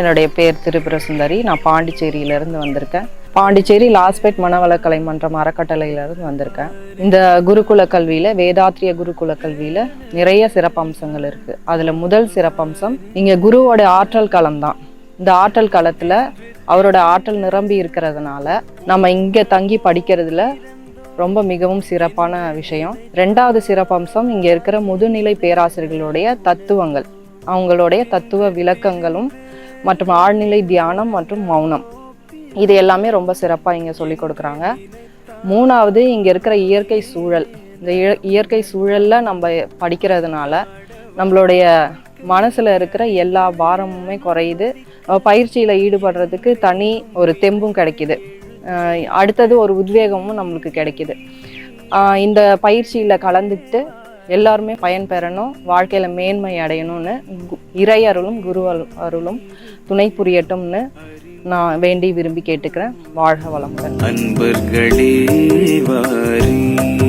என்னுடைய பேர் திருபுரசுந்தரி நான் பாண்டிச்சேரியிலேருந்து வந்திருக்கேன். பாண்டிச்சேரி லாஸ்பேட் மனவளக்கலை மன்றம் அறக்கட்டளையிலேருந்து வந்திருக்கேன். இந்த குருகுல கல்வியில் வேதாத்திரிய குருகுல கல்வியில் நிறைய சிறப்பம்சங்கள் இருக்குது அதில் முதல் சிறப்பம்சம் இங்கே குருவோட ஆற்றல் களம் தான். இந்த ஆற்றல் களத்தில் அவரோட ஆற்றல் நிரம்பி இருக்கிறதுனால நம்ம இங்கே தங்கி படிக்கிறதுல ரொம்ப மிகவும் சிறப்பான விஷயம். ரெண்டாவது சிறப்பம்சம் இங்கே இருக்கிற முதுநிலை பேராசிரியர்களுடைய தத்துவங்கள். அவங்களுடைய தத்துவ விளக்கங்களும் மற்றும் ஆழ்நிலை தியானம் மற்றும் மௌனம். இது எல்லாமே ரொம்ப சிறப்பாக இங்கே சொல்லி கொடுக்குறாங்க. மூணாவது இங்கே இருக்கிற இயற்கை சூழல். இந்த இய- இயற்கை சூழலில் நம்ம படிக்கிறதுனால நம்மளுடைய மனசில் இருக்கிற எல்லா பாரமுமே குறையுது. பயிற்சியில் ஈடுபடுறதுக்கு தனி ஒரு தெம்பும் கிடைக்குது. அடுத்தது ஒரு உத்வேகமும் நம்மளுக்கு கிடைக்குது. இந்த பயிற்சியில் கலந்துக்கிட்டு எல்லாருமே பயன் பெறணும் வாழ்க்கையில் மேன்மை அடையணும்னு இறை அருளும் குரு அருளும் துணை புரியட்டும்னு நான் வேண்டி விரும்பி கேட்டுக்கிறேன். வாழ்க வளமுடன். அன்பர்களே வாரி